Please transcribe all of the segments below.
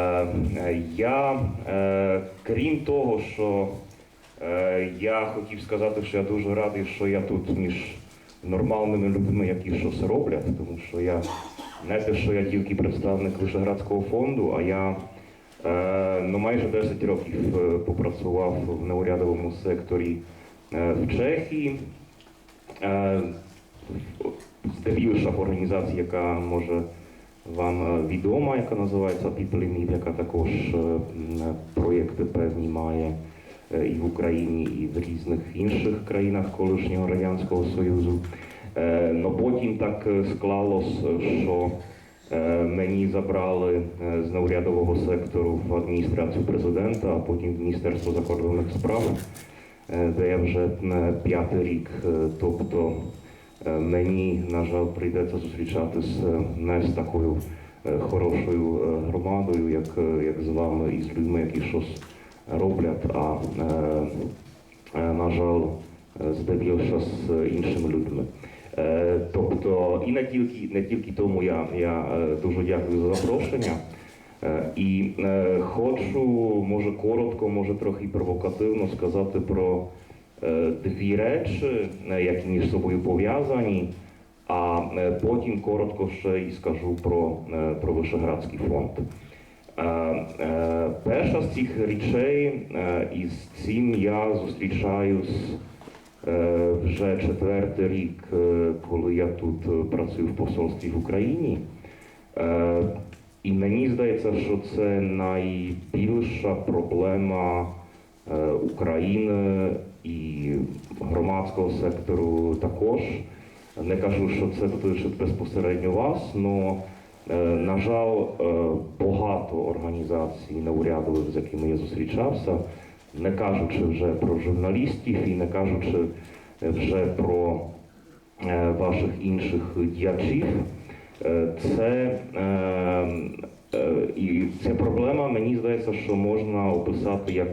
Е, Я, е, крім того, що е, я хотів сказати, що я дуже радий, що я тут між нормальними людьми, які щось роблять, тому що я не те, що я тільки представник Вишеградського фонду, а я е, ну, майже 10 років е, попрацював в неурядовому секторі е, в Чехії. Е, здебільшого організація, яка може вам е, відома, яка називається People яка також е, проєкти певні має е, і в Україні, і в різних інших країнах колишнього Радянського Союзу. Но потім так склалось, що мені забрали з неурядового сектору в адміністрацію президента, а потім в Міністерство закордонних справ, де я вже п'ятий рік. Тобто Мені, на жаль, прийдеться зустрічатись е, не з такою е, хорошою е, громадою, як, е, як з вами, і з людьми, які щось роблять, а е, е, на жаль, е, здебільшого з іншими людьми. Е, Тобто, і не тільки, не тільки тому я, я е, дуже дякую за запрошення. Е, І е, хочу, може коротко, може трохи провокативно сказати про е, дві речі, е, які між собою пов'язані, а е, потім коротко ще й скажу про, е, про Вишеградський фонд. Е, е, Перша з цих речей, е, і з цим я зустрічаюсь е, вже четвертий рік, е, коли я тут е, працюю в посольстві в Україні. Е, І мені здається, що це найбільша проблема е, України і громадського сектору також. Не кажу, що це дотичить безпосередньо вас, але, на жаль, е, багато організацій неурядових, з якими я зустрічався, не кажучи вже про журналістів і не кажучи вже про е, ваших інших діячів, е, це і ця проблема, мені здається, що можна описати як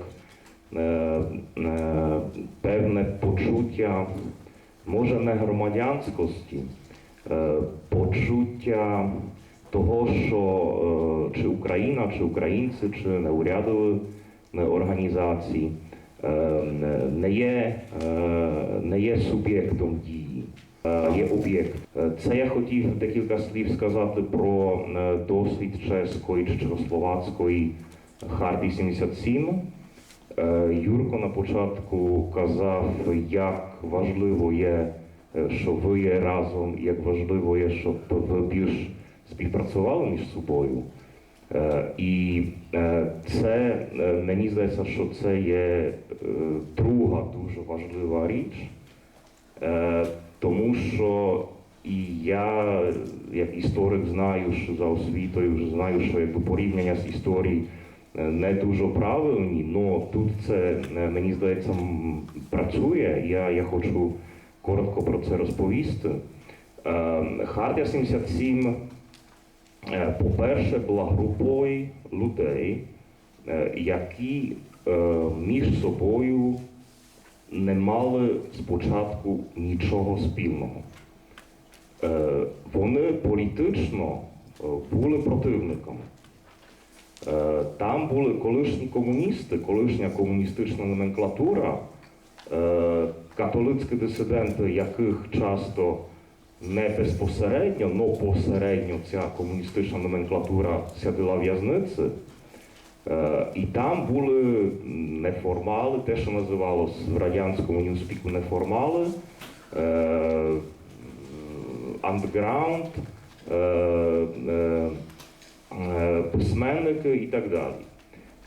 певне почуття, може не громадянськості, е, почуття того, що е, чи Україна, чи українці, чи неурядові е, організації е, не є, е, не є суб'єктом дії, е, є об'єкт. Е, Це я хотів декілька слів сказати про е, досвід чеської чи чехословацької Хартії 77. Е, Юрко на початку казав, як важливо є, е, що ви є разом, як важливо є, щоб ви більш співпрацювали між собою. Е, І це мені здається, що це є друга дуже важлива річ, тому що і я, як історик, знаю, що за освітою знаю, що якби порівняння з історією не дуже правильні, але тут це е, мені здається працює. Я, я хочу коротко про це розповісти. Е, Хартія 77 Е, По-перше, була групою людей, які між собою не мали спочатку нічого спільного. Вони політично були противниками. Е, Там були колишні комуністи, колишня комуністична номенклатура, е, католицькі дисиденти, яких часто не безпосередньо, але посередньо ця комуністична номенклатура сядила в'язниці. Е, І там були неформали, те, що називалось в радянському ньюспіку неформали, андеграунд, письменники і так далі.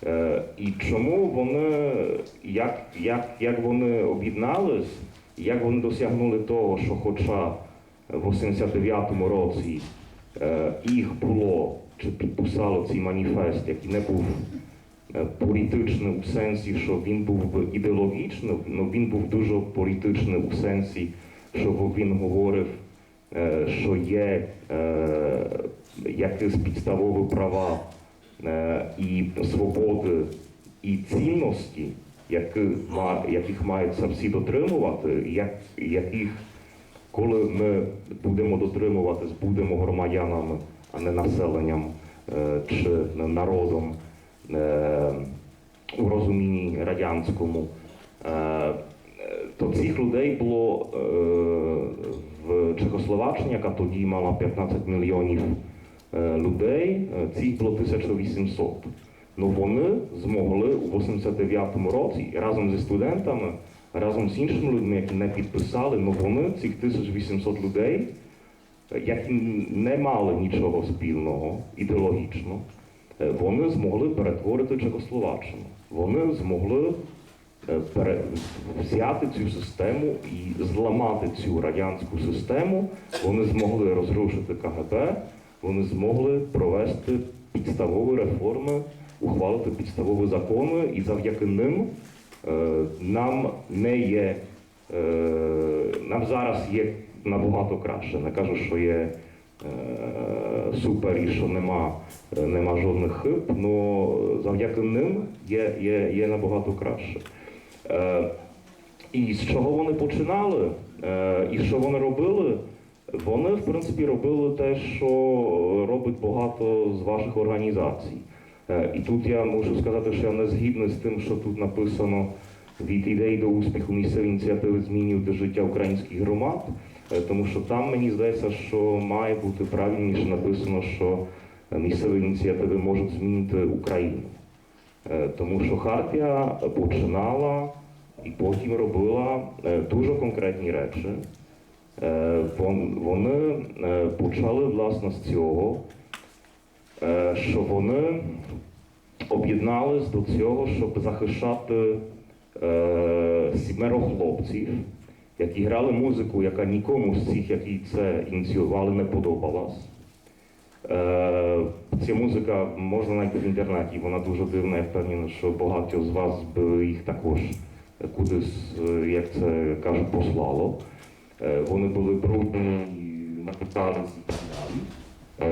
Е, І чому вони, як, як, як вони об'єднались, як вони досягнули того, що хоча в 89-му році е, їх було чи підписало цей маніфест, який не був е, політичний у сенсі, що він був ідеологічним, але він був дуже політичний у сенсі, що він говорив, що є якісь підставові права е, і свободи і цінності, яких маються всі дотримувати, яких коли ми будемо дотримуватись, будемо громадянами, а не населенням е, чи народом е, у розумінні радянському. То цих людей було в Чехословаччині, яка тоді мала 15 мільйонів людей, е, цих було 1800. Ну вони змогли у 89-му році разом зі студентами, разом з іншими людьми, які не підписали, ну вони цих 1800 людей, е, які не мали нічого спільного ідеологічно, е, вони змогли перетворити Чехословаччину. Вони змогли е, пере- взяти цю систему і зламати цю радянську систему. Вони змогли розрушити КГБ, вони змогли провести підставові реформи, ухвалити підставові закони, і завдяки ним е, нам не є, е, нам зараз є набагато краще. Не кажу, що є е, супер і що нема, нема жодних хиб, але завдяки ним є, є, є набагато краще. І з чого вони починали, і що вони робили? Вони, в принципі, робили те, що робить багато з ваших організацій. Е, І тут я можу сказати, що я не згідний з тим, що тут написано від ідеї до успіху місцевої ініціативи змінювати життя українських громад, е, тому що там мені здається, що має бути правильніше написано, що місцеві ініціативи можуть змінити Україну. Е, Тому що Хартія починала і потім робила дуже конкретні речі. Е, вон- Вони е, почали власне з цього, е, що вони об'єднались до цього, щоб захищати сімеро хлопців, які грали музику, яка нікому з цих, які це ініціювали, не подобалась. Ця музика можна знайти в інтернеті, вона дуже дивна, я впевнений, що багато з вас би їх також кудись, як це кажуть, послало. Е, Вони були брудні, накатались і так далі.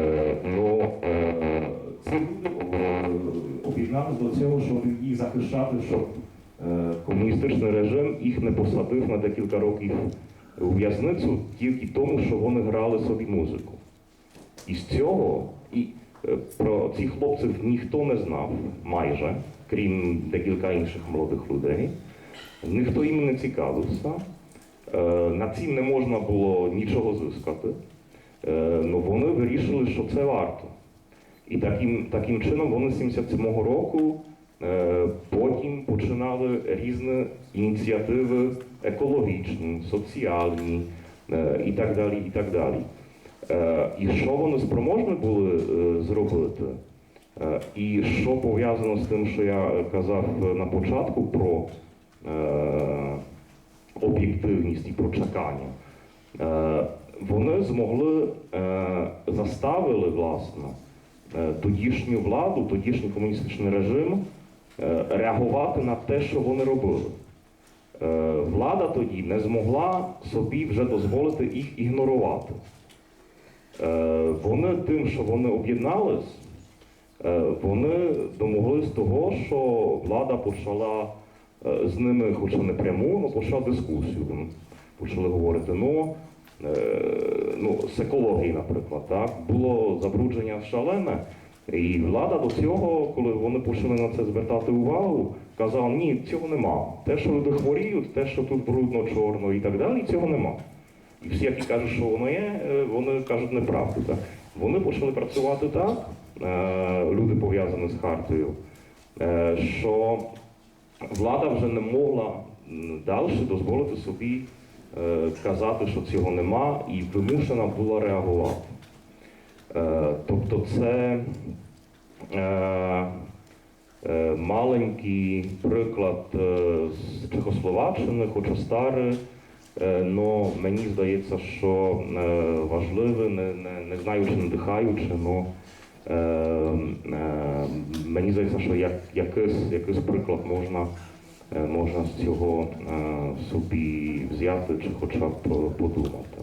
Е, Но е, е, до цього, щоб їх захищати, щоб е, комуністичний режим їх не посадив на декілька років у в'язницю тільки тому, що вони грали собі музику. І з цього і про цих хлопців ніхто не знав майже, крім декілька інших молодих людей. Ніхто їм не цікавився. Е, На цим не можна було нічого зискати. Ну вони вирішили, що це варто. І таким, таким чином вони з 77-го року е, потім починали різні ініціативи екологічні, соціальні е, і так далі. І так далі. І що вони спроможні були зробити? І що пов'язано з тим, що я казав на початку про об'єктивність і про чекання? Е, Вони змогли е, заставили власне е, тодішню владу, тодішній комуністичний режим реагувати на те, що вони робили. Влада тоді не змогла собі вже дозволити їх ігнорувати. Вони тим, що вони об'єднались, вони домоглись того, що влада почала з ними, хоча не пряму, але почала дискусію. Вони Почали говорити, ну, е, ну, з екології, наприклад, так, було забрудження шалене, і влада до цього, коли вони почали на це звертати увагу, казала, ні, цього нема. Те, що люди хворіють, те, що тут брудно, чорно і так далі, цього нема. І всі, які кажуть, що воно є, е, вони кажуть неправду. Так? Вони почали працювати так, е, люди пов'язані з Хартією, е, що влада вже не могла далі дозволити собі е, казати, що цього нема, і вимушена була реагувати. Е, Тобто це е, маленький приклад з Чехословаччини, хоча старий, але мені здається, що важливе, не, не, не знаю, чи надихаюче, але е, е, мені здається, що як, якийсь, якийсь приклад можна, е, можна з цього е, собі взяти чи хоча б подумати.